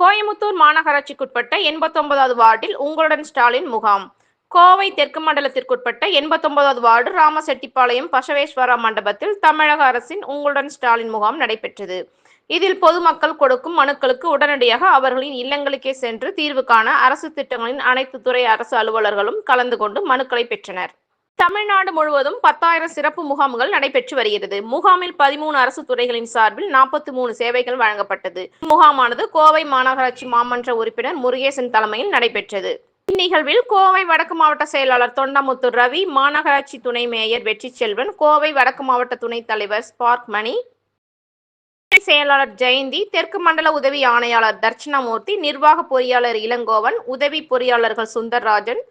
கோயமுத்தூர் மாநகராட்சிக்குட்பட்ட எண்பத்தொன்பதாவது வார்டில் உங்களுடன் ஸ்டாலின் முகாம். கோவை தெற்கு மண்டலத்திற்குட்பட்ட எண்பத்தொன்பதாவது வார்டு ராமசெட்டிப்பாளையம் பசவேஸ்வரா மண்டபத்தில் தமிழக அரசின் உங்களுடன் ஸ்டாலின் முகாம் நடைபெற்றது. இதில் பொதுமக்கள் கொடுக்கும் மனுக்களுக்கு உடனடியாக அவர்களின் இல்லங்களுக்கே சென்று தீர்வு காண அரசு திட்டங்களின் அனைத்து துறை அரசு அலுவலர்களும் கலந்து கொண்டு மனுக்களை பெற்றனர். தமிழ்நாடு முழுவதும் பத்தாயிரம் சிறப்பு முகாம்கள் நடைபெற்று வருகிறது. முகாமில் பதிமூணு அரசு துறைகளின் சார்பில் நாற்பத்தி மூணு சேவைகள் வழங்கப்பட்டது. முகாமானது கோவை மாநகராட்சி மாமன்ற உறுப்பினர் முருகேசன் தலைமையில் நடைபெற்றது. இந்நிகழ்வில் கோவை வடக்கு மாவட்ட செயலாளர் தொண்டமுத்து ரவி மாநகராட்சி துணை மேயர் வெற்றி செல்வன் கோவை வடக்கு மாவட்ட துணைத் தலைவர் ஸ்பார்க் மணி செயலாளர் ஜெயந்தி தெற்கு மண்டல உதவி ஆணையாளர் தர்ச்சனாமூர்த்தி நிர்வாக பொறியாளர் இளங்கோவன் உதவி பொறியாளர்கள் சுந்தர்ராஜன்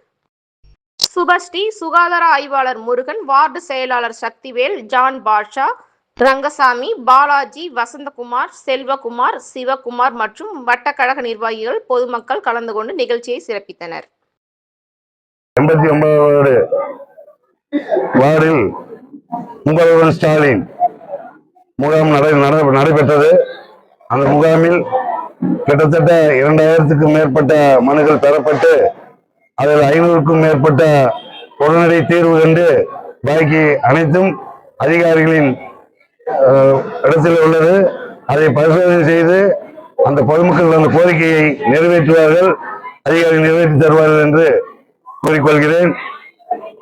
சுபஸ்ரீ சுகாதார ஆய்வாளர் முருகன் வார்டு செயலாளர் சக்திவேல் ஜான் பாட்ஷா ரங்கசாமி பாலாஜி வசந்தகுமார் செல்வகுமார் சிவகுமார் மற்றும் வட்டக்கழக நிர்வாகிகள் பொதுமக்கள் கலந்து கொண்டு நிகழ்ச்சியை சிறப்பித்தனர். எண்பத்தி ஒன்பதாவது வார்டில் உங்களுடன் ஸ்டாலின் முகாம் நடை நட- நடைபெற்றது. அந்த முகாமில் கிட்டத்தட்ட இரண்டாயிரத்துக்கும் மேற்பட்ட மனுகள் பெறப்பட்டு அதில் ஐநூறுக்கும் மேற்பட்ட உடனடி தீர்வு கண்டு பாக்கி அனைத்தும் அதிகாரிகளின் இடத்தில் உள்ளது. அதை பரிசோதனை செய்து அந்த பொதுமக்கள் அந்த கோரிக்கையை நிறைவேற்றுவார்கள். அதிகாரிகள் நிறைவேற்றி தருவார்கள் என்று கூறிக்கொள்கிறேன்.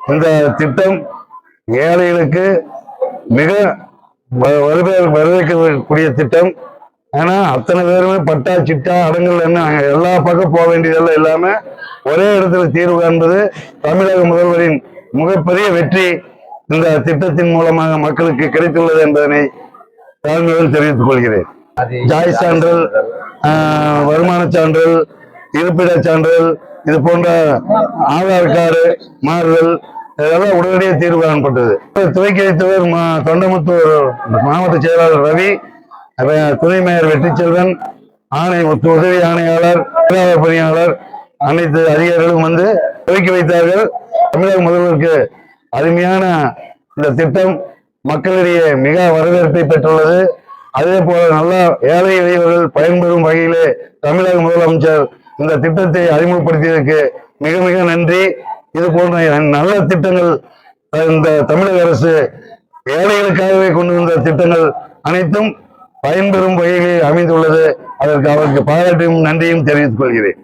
இந்த திட்டம் ஏழைகளுக்கு மிக வ- வரவேற்கக்கூடிய திட்டம். ஏன்னா அத்தனை பேருமே பட்டா சிட்டா அடங்கல் என்ன எல்லா பக்கம் போக வேண்டியதெல்லாம் இல்லாம ஒரே இடத்துல தீர்வு காண்பது தமிழக முதல்வரின் மிகப்பெரிய வெற்றி. இந்த திட்டத்தின் மூலமாக மக்களுக்கு கிடைத்துள்ளது என்பதனை தாழ்மையோடு தெரிவித்துக் கொள்கிறேன். ஜாய் ஆஹ், வருமான சான்றிதழ் இருப்பிட சான்றிதழ் இது போன்ற ஆதார் கார்டு மாறுதல் இதெல்லாம் உடனடியாக தீர்வு காணப்பட்டது. துவக்கி வைத்தவர் தொண்டமுத்தூர் மாவட்ட செயலாளர் ரவி துணை மேயர் வெற்றிச்செல்வன் ஆணை உத்த- உதவி ஆணையாளர் நிர்வாக பணியாளர் அனைத்து அதிகாரிகளும் வந்து துவக்கி வைத்தார்கள். தமிழக முதல்வருக்கு அருமையான இந்த திட்டம் மக்களிடையே மிக வரவேற்பை பெற்றுள்ளது. அதே போல நல்லா ஏழை எளியவர்கள் பயன்பெறும் வகையிலே தமிழக முதலமைச்சர் இந்த திட்டத்தை அறிமுகப்படுத்தியதற்கு மிக மிக நன்றி. இது போன்ற நல்ல திட்டங்கள் இந்த தமிழக அரசு ஏழைகளுக்காகவே கொண்டு வந்த திட்டங்கள் அனைத்தும் பயன்பெறும் வகையில் அமைந்துள்ளது. அதற்கு அவருக்கு பாராட்டும் நன்றியும் தெரிவித்துக் கொள்கிறேன்.